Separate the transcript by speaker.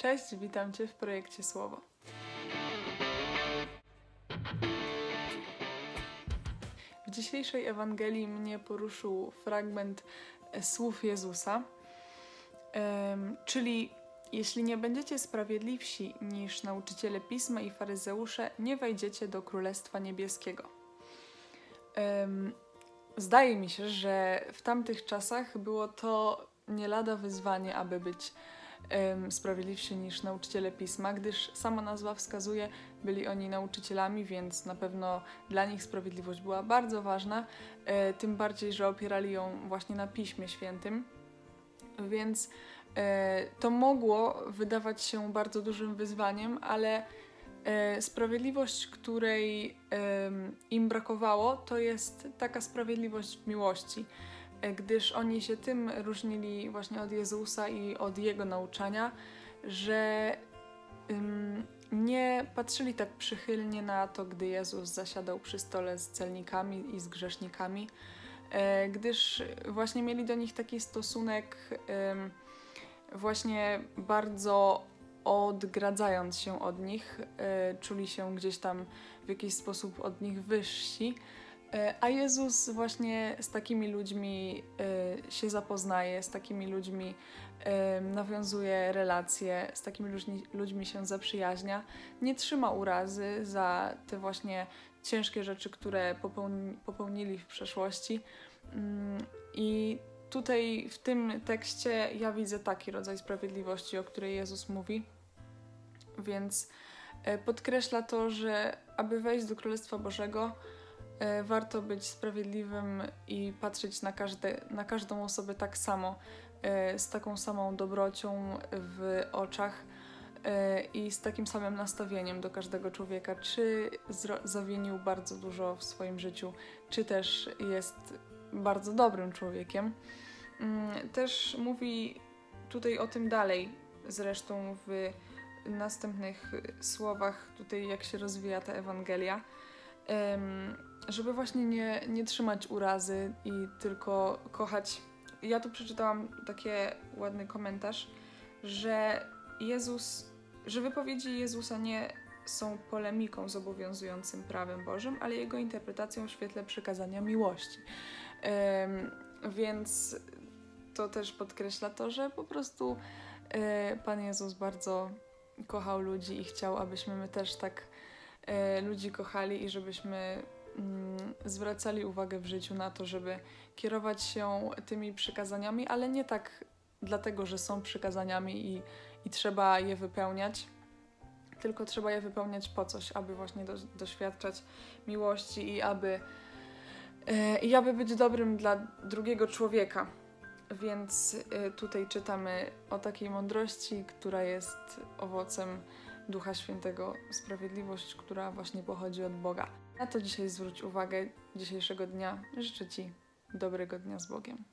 Speaker 1: Cześć, witam Cię w projekcie Słowo. W dzisiejszej Ewangelii mnie poruszył fragment e, słów Jezusa, czyli jeśli nie będziecie sprawiedliwsi niż nauczyciele pisma i faryzeusze, nie wejdziecie do Królestwa Niebieskiego. Zdaje mi się, że w tamtych czasach było to nie lada wyzwanie, aby być sprawiedliwsi niż nauczyciele pisma, gdyż sama nazwa wskazuje, byli oni nauczycielami, więc na pewno dla nich sprawiedliwość była bardzo ważna, e, tym bardziej, że opierali ją właśnie na Piśmie Świętym. Więc e, to mogło wydawać się bardzo dużym wyzwaniem, ale e, sprawiedliwość, której im brakowało, to jest taka sprawiedliwość w miłości, gdyż oni się tym różnili właśnie od Jezusa i od Jego nauczania, że em, nie patrzyli tak przychylnie na to, gdy Jezus zasiadał przy stole z celnikami i z grzesznikami, e, gdyż właśnie mieli do nich taki stosunek właśnie bardzo odgradzając się od nich, e, czuli się gdzieś tam w jakiś sposób od nich wyżsi. E, A Jezus właśnie z takimi ludźmi e, się zapoznaje, z takimi ludźmi e, nawiązuje relacje, z takimi ludźmi, się zaprzyjaźnia. Nie trzyma urazy za te właśnie ciężkie rzeczy, które popełni, popełnili w przeszłości. Mm, I tutaj w tym tekście ja widzę taki rodzaj sprawiedliwości, o której Jezus mówi. Więc podkreśla to, że aby wejść do Królestwa Bożego, warto być sprawiedliwym i patrzeć na, każde, na każdą osobę tak samo, e, z taką samą dobrocią w oczach e, i z takim samym nastawieniem do każdego człowieka, czy zawinił bardzo dużo w swoim życiu, czy też jest bardzo dobrym człowiekiem. Mm, Też mówi tutaj o tym dalej, zresztą w następnych słowach, tutaj jak się rozwija ta Ewangelia, żeby właśnie nie, nie trzymać urazy i tylko kochać. Ja tu przeczytałam taki ładny komentarz, że Jezus, że wypowiedzi Jezusa nie są polemiką z obowiązującym prawem Bożym, ale jego interpretacją w świetle przykazania miłości. Więc to też podkreśla to, że po prostu e, Pan Jezus bardzo kochał ludzi i chciał, abyśmy my też tak e, ludzi kochali i żebyśmy zwracali uwagę w życiu na to, żeby kierować się tymi przykazaniami, ale nie tak dlatego, że są przykazaniami i, i trzeba je wypełniać, tylko trzeba je wypełniać po coś, aby właśnie do, doświadczać miłości i aby, e, i aby być dobrym dla drugiego człowieka. Więc y, tutaj czytamy o takiej mądrości, która jest owocem Ducha Świętego, sprawiedliwość, która właśnie pochodzi od Boga. Na to dzisiaj zwróć uwagę dzisiejszego dnia. Życzę Ci dobrego dnia z Bogiem.